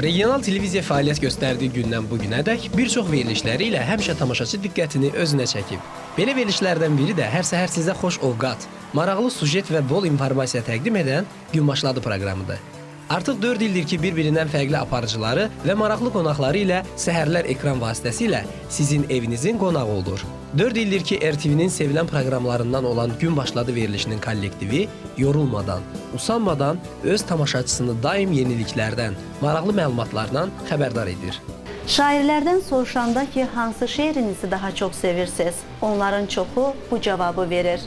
Regional televiziya fəaliyyət göstərdiyi gündən bu günədək bir çox verilişləri ilə həmişə tamaşaçı diqqətini özünə çəkib. Belə verilişlərdən biri də hər səhər sizə xoş ovqat, maraqlı sujet və bol informasiya təqdim edən Gün başladı proqramıdır. Artıq 4 ildir ki, bir-birindən fərqli aparıcıları və maraqlı qonaqları ilə səhərlər ekran vasitəsilə sizin evinizin qonağı olur. 4 ildir ki, RTV-nin sevilən proqramlarından olan Gün başladı verilişinin kollektivi yorulmadan, usanmadan öz tamaşaçısını daim yeniliklərdən, maraqlı məlumatlardan xəbərdar edir. Şairlərdən soruşanda ki, hansı şeirinizi daha çox sevirsiniz? Onların çoxu bu cavabı verir.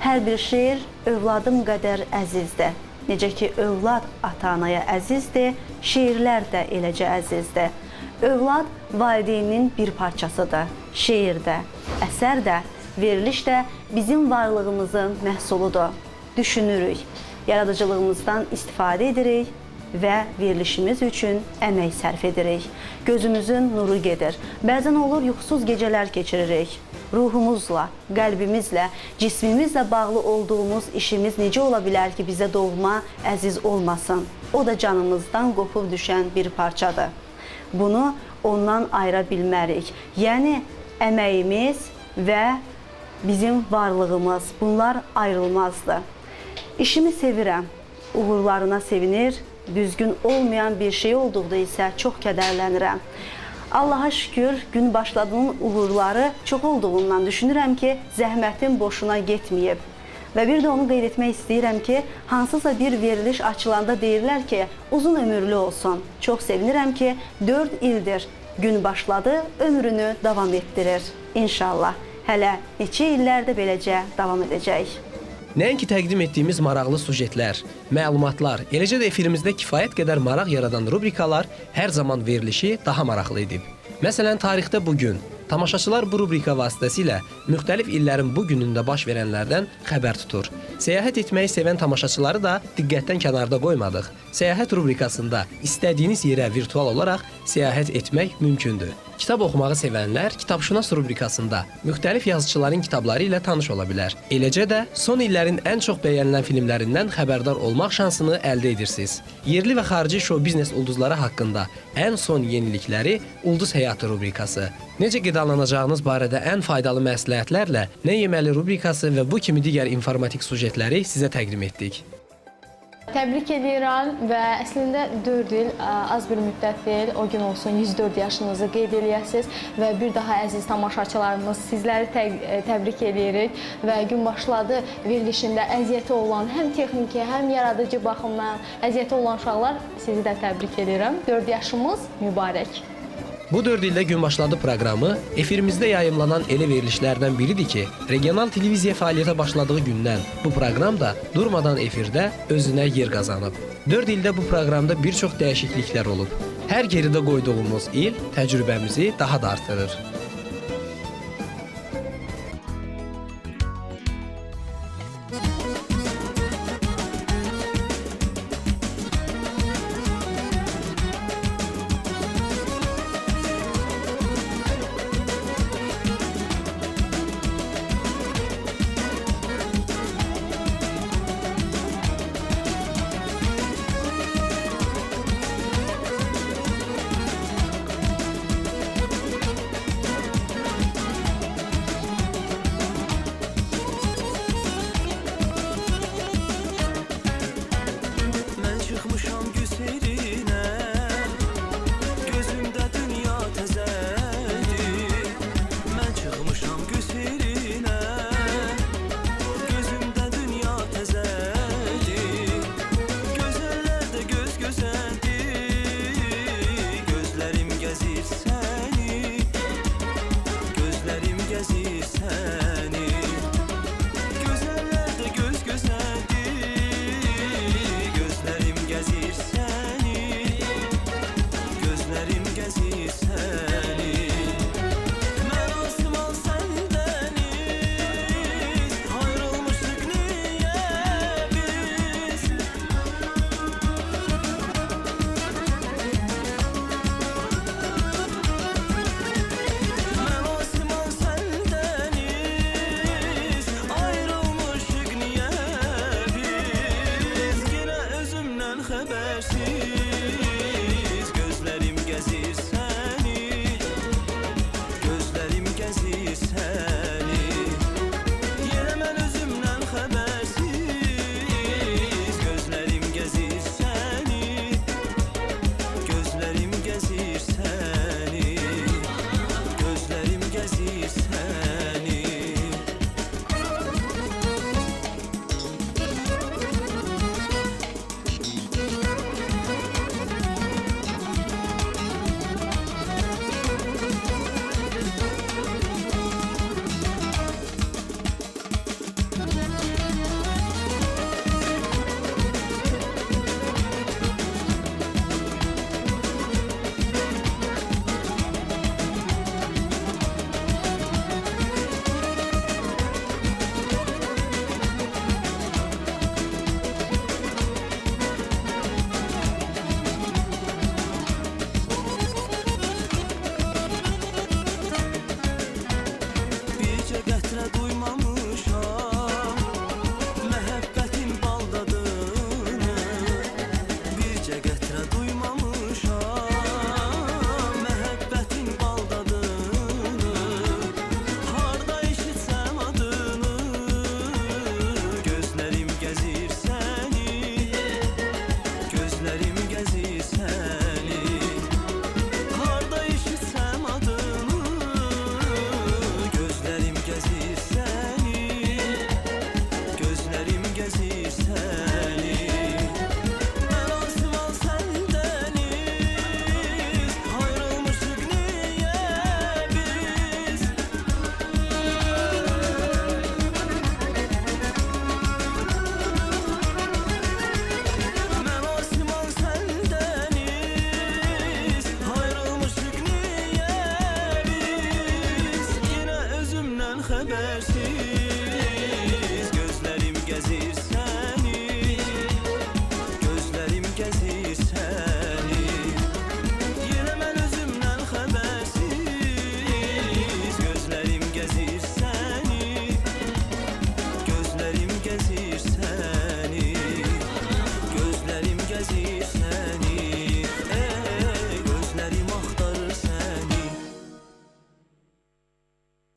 Hər bir şeir övladım qədər əzizdir. Necə ki, övlad ata-anaya əzizdir, şeirlər də eləcə əzizdir. Övlad valideynin bir parçasıdır. Şeir də, əsər də, veriliş də bizim varlığımızın məhsuludur. Düşünürük, yaradıcılığımızdan istifadə edirik və verilişimiz üçün əmək sərf edirik. Gözümüzün nuru gedir. Bəzən olur yuxusuz gecələr keçiririk. Ruhumuzla, qəlbimizlə, cismimizlə bağlı olduğumuz işimiz necə ola bilər ki, bizə doğma, əziz olmasın? O da canımızdan qopub düşən bir parçadır. Bunu ondan ayıra bilmərik. Yəni əməyimiz və bizim varlığımız bunlar ayrılmazdı. İşimi sevirəm. Uğurlarına sevinir, düzgün olmayan bir şey olduqda isə çox kədərlənirəm. Allaha şükür, gün başladığının uğurları çox olduğundan düşünürəm ki, zəhmətim boşuna getməyib. Və bir də onu qeyd etmək istəyirəm ki, hansısa bir veriliş açılanda deyirlər ki, uzun ömürlü olsun. Çox sevinirəm ki, 4 ildir gün başladı, ömrünü davam etdirir. İnşallah. Hələ neçə illərdə beləcə davam edəcək. Nəinki təqdim etdiyimiz maraqlı sujetlər, məlumatlar, eləcə də efirimizdə kifayət qədər maraq yaradan rubrikalar hər zaman verilişi daha maraqlı edib. Məsələn, tarixdə bu gün tamaşaçılar bu rubrika vasitəsilə müxtəlif illərin bu günündə baş verənlərdən xəbər tutur. Səyahət etməyi sevən tamaşaçıları da diqqətdən kənarda qoymadıq. Səyahət rubrikasında istədiyiniz yerə virtual olaraq səyahət etmək mümkündür. Kitab oxumağı sevənlər Kitabşünas rubrikasında müxtəlif yazıçıların kitabları ilə tanış ola bilər. Eləcə də son illərin ən çox bəyənilən filmlərindən xəbərdar olmaq şansını əldə edirsiniz. Yerli və xarici şou biznes ulduzları haqqında ən son yenilikləri Ulduz Həyatı rubrikası. Necə qidalanacağınız barədə ən faydalı məsləhətlərlə Nə yeməli rubrikası və bu kimi digər informatik sujetləri sizə təqdim etdik. Təbrik edirəm və əslində 4 il az bir müddət deyil. O gün olsun 104 yaşınızı qeyd eləyəsiniz və bir daha əziz tamaşaçılarımız sizləri tə təbrik edirik və gün başladı verilişində əziyyəti olan həm texniki, həm yaradıcı baxımdan əziyyəti olan uşaqlar sizi də təbrik edirəm. 4 yaşımız mübarək. Bu 4 ildə gün başladı proqramı efirimizdə yayımlanan elə verilişlərdən biridir ki, regional televiziya fəaliyyətə başladığı gündən bu proqram da durmadan efirdə özünə yer qazanıb. 4 ildə bu proqramda bir çox dəyişikliklər olub. Hər geridə qoyduğumuz il təcrübəmizi daha da artırır. Thank you.